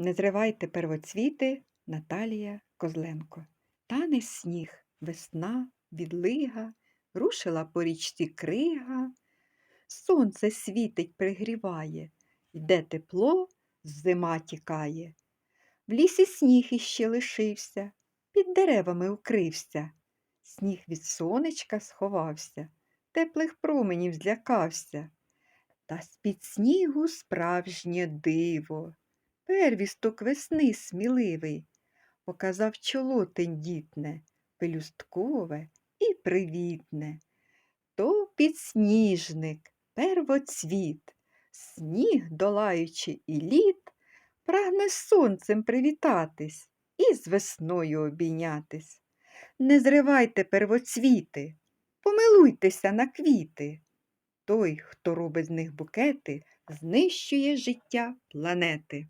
Не зривайте первоцвіти Наталія Козленко. Тане сніг, весна, відлига, рушила по річці крига. Сонце світить, пригріває, йде тепло, зима тікає. В лісі сніг іще лишився, під деревами укрився. Сніг від сонечка сховався, теплих променів злякався. Та з-під снігу справжнє диво. Первісток весни сміливий, показав чоло тендітне, пелюсткове і привітне. То підсніжник, первоцвіт, сніг, долаючи і лід, прагне сонцем привітатись і з весною обійнятись. Не зривайте первоцвіти, помилуйтеся на квіти. Той, хто робить з них букети, знищує життя планети.